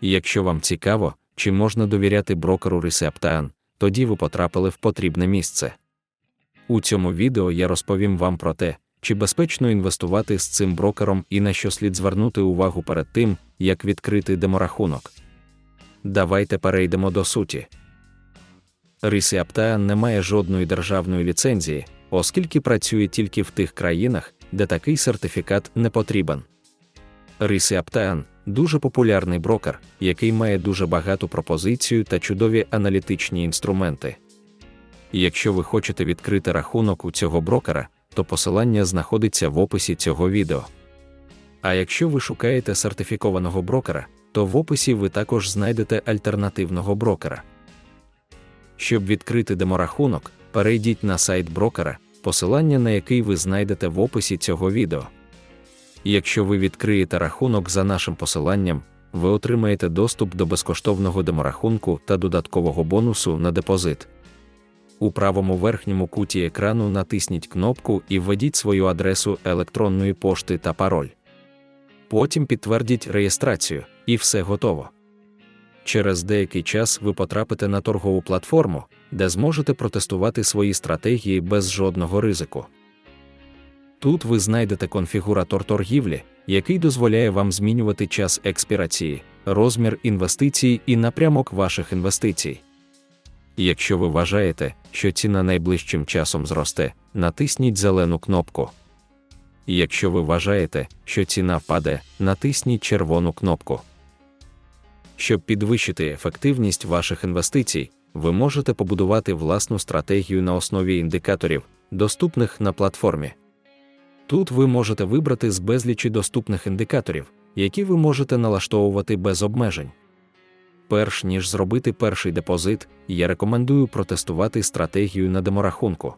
І якщо вам цікаво, чи можна довіряти брокеру Receptaan, тоді ви потрапили в потрібне місце. У цьому відео я розповім вам про те, чи безпечно інвестувати з цим брокером і на що слід звернути увагу перед тим, як відкрити деморахунок. Давайте перейдемо до суті. Receptaan не має жодної державної ліцензії, оскільки працює тільки в тих країнах, де такий сертифікат не потрібен. Receptaan – дуже популярний брокер, який має дуже багату пропозицію та чудові аналітичні інструменти. Якщо ви хочете відкрити рахунок у цього брокера, то посилання знаходиться в описі цього відео. А якщо ви шукаєте сертифікованого брокера, то в описі ви також знайдете альтернативного брокера. Щоб відкрити деморахунок, перейдіть на сайт брокера, посилання на який ви знайдете в описі цього відео. І Якщо ви відкриєте рахунок за нашим посиланням, ви отримаєте доступ до безкоштовного деморахунку та додаткового бонусу на депозит. У правому верхньому куті екрану натисніть кнопку і введіть свою адресу електронної пошти та пароль. Потім підтвердіть реєстрацію, і все готово. Через деякий час ви потрапите на торгову платформу, де зможете протестувати свої стратегії без жодного ризику. Тут ви знайдете конфігуратор торгівлі, який дозволяє вам змінювати час експірації, розмір інвестицій і напрямок ваших інвестицій. Якщо ви вважаєте, що ціна найближчим часом зросте, натисніть зелену кнопку. Якщо ви вважаєте, що ціна впаде, натисніть червону кнопку. Щоб підвищити ефективність ваших інвестицій, ви можете побудувати власну стратегію на основі індикаторів, доступних на платформі. Тут ви можете вибрати з безлічі доступних індикаторів, які ви можете налаштовувати без обмежень. Перш ніж зробити перший депозит, я рекомендую протестувати стратегію на деморахунку.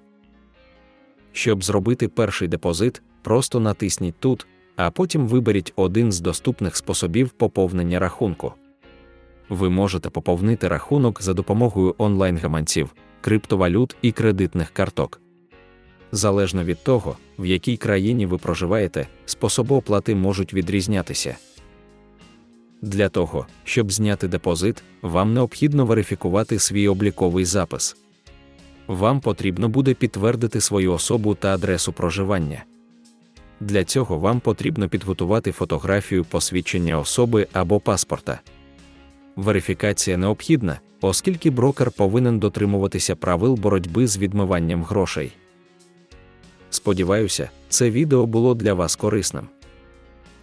Щоб зробити перший депозит, просто натисніть тут, а потім виберіть один з доступних способів поповнення рахунку. Ви можете поповнити рахунок за допомогою онлайн-гаманців, криптовалют і кредитних карток. Залежно від того, в якій країні ви проживаєте, способи оплати можуть відрізнятися. Для того, щоб зняти депозит, вам необхідно верифікувати свій обліковий запис. Вам потрібно буде підтвердити свою особу та адресу проживання. Для цього вам потрібно підготувати фотографію посвідчення особи або паспорта. Верифікація необхідна, оскільки брокер повинен дотримуватися правил боротьби з відмиванням грошей. Сподіваюся, це відео було для вас корисним.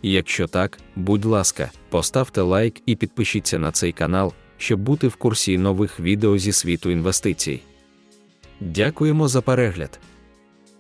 Якщо так, будь ласка, поставте лайк і підпишіться на цей канал, щоб бути в курсі нових відео зі світу інвестицій. Дякуємо за перегляд!